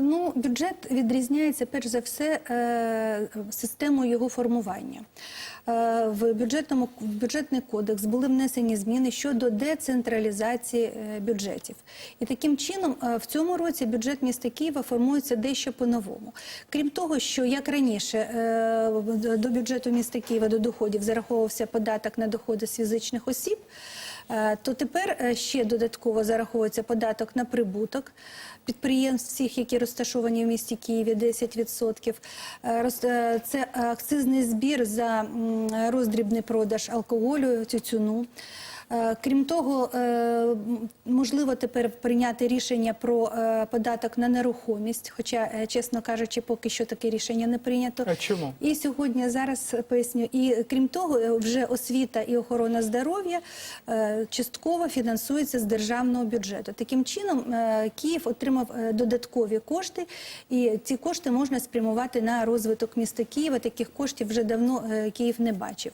Ну, бюджет відрізняється перш за все е, системою його формування. Е, В бюджетному в бюджетний кодекс були внесені зміни щодо децентралізації е, бюджетів. І таким чином в цьому році бюджет міста Києва формується дещо по-новому. Крім того, що як раніше до бюджету міста Києва до доходів зараховувався податок на доходи з фізичних осіб. Е, то тепер е, ще додатково зараховується податок на прибуток підприємств, всіх, які розташовані в місті Києві, 10%. Е, Це акцизний збір за роздрібний продаж алкоголю, тютюну. Е, Крім того, е, можливо тепер прийняти рішення про е, податок на нерухомість, хоча, чесно кажучи, поки що таке рішення не прийнято. А чому? І сьогодні зараз поясню. І крім того, вже освіта і охорона здоров'я частково фінансується з державного бюджету. Таким чином, Київ отримав додаткові кошти, і ці кошти можна спрямувати на розвиток міста Києва. Таких коштів вже давно Київ не бачив.